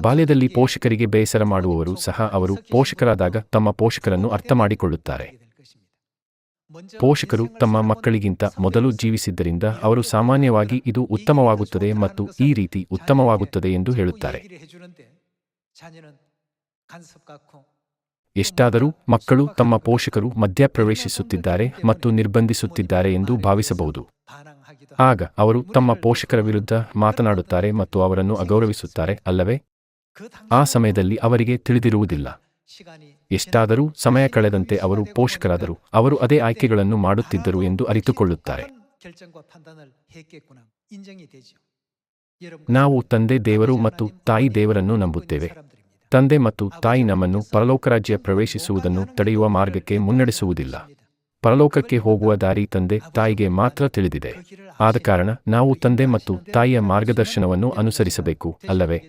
ಬಾಲ್ಯದಲ್ಲಿ ಪೋಷಕರಿಗೆ ಬೇಸರ ಮಾಡುವವರು ಸಹ ಅವರು ಪೋಷಕರಾದಾಗ ತಮ್ಮ ಪೋಷಕರನ್ನು ಅರ್ಥ ಮಾಡಿಕೊಳ್ಳುತ್ತಾರೆ. ಪೋಷಕರು ತಮ್ಮ ಮಕ್ಕಳಿಗಿಂತ ಮೊದಲು ಜೀವಿಸಿದ್ದರಿಂದ ಅವರು ಸಾಮಾನ್ಯವಾಗಿ ಇದು ಉತ್ತಮವಾಗುತ್ತದೆ ಮತ್ತು ಈ ರೀತಿ ಉತ್ತಮವಾಗುತ್ತದೆ ಎಂದು ಹೇಳುತ್ತಾರೆ. ಎಷ್ಟಾದರೂ ಮಕ್ಕಳು ತಮ್ಮ ಪೋಷಕರು ಮಧ್ಯಪ್ರವೇಶಿಸುತ್ತಿದ್ದಾರೆ ಮತ್ತು ನಿರ್ಬಂಧಿಸುತ್ತಿದ್ದಾರೆ ಎಂದು ಭಾವಿಸಬಹುದು. ಆಗ ಅವರು ತಮ್ಮ ಪೋಷಕರ ವಿರುದ್ಧ ಮಾತನಾಡುತ್ತಾರೆ ಮತ್ತು ಅವರನ್ನು ಅಗೌರವಿಸುತ್ತಾರೆ, ಅಲ್ಲವೇ? ಆ ಸಮಯದಲ್ಲಿ ಅವರಿಗೆ ತಿಳಿದಿರುವುದಿಲ್ಲ. ಎಷ್ಟಾದರೂ ಸಮಯ ಕಳೆದಂತೆ ಅವರು ಪೋಷಕರಾದರು. ಅವರು ಅದೇ ಆಯ್ಕೆಗಳನ್ನು ಮಾಡುತ್ತಿದ್ದರು ಎಂದು ಅರಿತುಕೊಳ್ಳುತ್ತಾರೆ. ನಾವು ತಂದೆ ದೇವರು ಮತ್ತು ತಾಯಿ ದೇವರನ್ನು ನಂಬುತ್ತೇವೆ. ತಂದೆ ಮತ್ತು ತಾಯಿ ನಮ್ಮನ್ನು ಪರಲೋಕರಾಜ್ಯ ಪ್ರವೇಶಿಸುವುದನ್ನು ತಡೆಯುವ ಮಾರ್ಗಕ್ಕೆ ಮುನ್ನಡೆಸುವುದಿಲ್ಲ. ಪರಲೋಕಕ್ಕೆ ಹೋಗುವ ದಾರಿ ತಂದೆ ತಾಯಿಗೆ ಮಾತ್ರ ತಿಳಿದಿದೆ. ಆದ ಕಾರಣ ನಾವು ತಂದೆ ಮತ್ತು ತಾಯಿಯ ಮಾರ್ಗದರ್ಶನವನ್ನು ಅನುಸರಿಸಬೇಕು, ಅಲ್ಲವೇ?